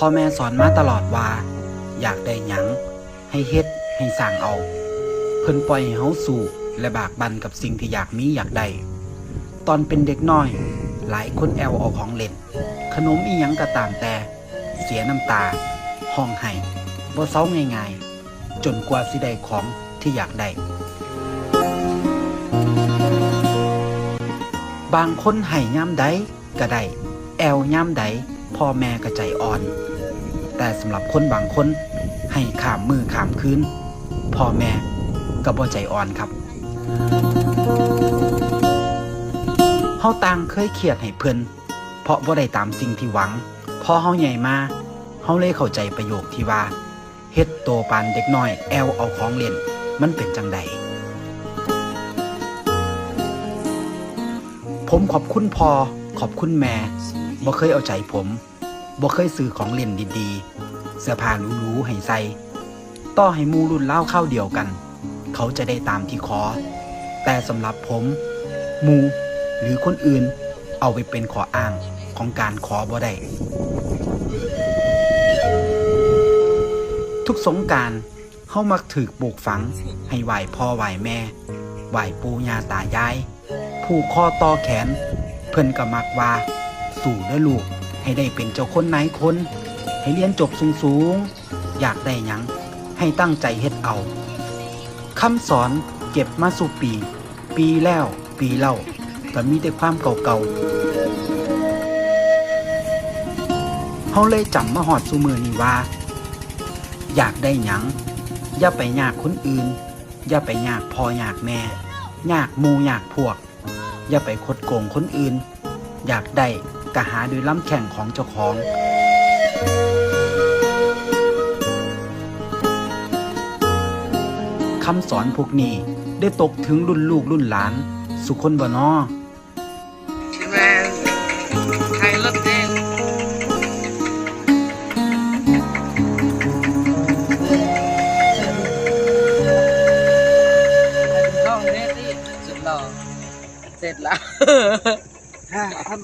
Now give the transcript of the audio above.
พ่อแม่สอนมาตลอดว่า อยากได้หยัง ให้เฮ็ดให้สร้างเอา เพิ่นปล่อยให้เฮาสู่และบากบันกับสิ่งที่อยากมีอยากได้ ตอนเป็นเด็กน้อย หลายคนแอวเอาของเล่น ขนมอีหยังก็ตามแต่ เสียน้ำตา ห้องไห้บ่เซาง่ายๆ จนกว่าสิได้ของที่อยากได้ บางคนให้ย่ำใดก็ได้ แอวย่ำใด พ่อแม่ก็ใจอ่อน แต่สำหรับคนบางคนให้ขามมือขามคืนพ่อแม่ก็บ่ใจอ่อนครับเฮาต่างเคยเครียดให้เพิ่นเพราะบ่ได้ตามสิ่งที่หวังพอเฮาใหญ่มาเฮาเลยเข้าใจประโยคที่ว่าเฮ็ดโตปานเด็กน้อยแอวเอาของเล่นมันเป็นจังใดผมขอบคุณพอขอบคุณแม่ บ่เคยเอาใจผมบ่เคยซื้อของเล่นดีๆ เสื้อผ้าหรูๆให้ใส่ต่อให้มูรุ่นเล่าเข้าวเดียวกัน เขาจะได้ตามที่ขอ แต่สำหรับผมมูหรือคนอื่นเอาไปเป็นขออ้างของการขอบ่ได้ทุกสงการเฮามักถือปลูกฝัง ให้ไหวพ่อไหวแม่ ไหวปู่ย่าตายาย ผูกคอต่อแขน เพิ่นก็มักว่า สู่เด้อลูก ให้ได้เป็นเจ้าคนนายคน ให้เรียนจบสูงๆ อยากได้ยัง ให้ตั้งใจเฮ็ดเอาคำสอนเก็บมาสู่ปี ปีแล้ว ปีเล่าก็มีแต่ความเก่าๆเฮาเลยจำมาหอดสูมือนี่ว่า อยากได้หยัง อย่าไปยากคนอื่น อย่าไปยากพ่อยากแม่ยากมูยากพวก อย่าไปคดโกงคนอื่น อยากได้กะหาด้วยล้ำแข่งของเจ้าของ คำสอนพวกนี้ได้ตกถึงรุ่นลูกรุ่นหลาน สุคนบ่นอแม่ใครรถเองน้องเรตี้สุดหล่อเสร็จแล้ว ห้าพัน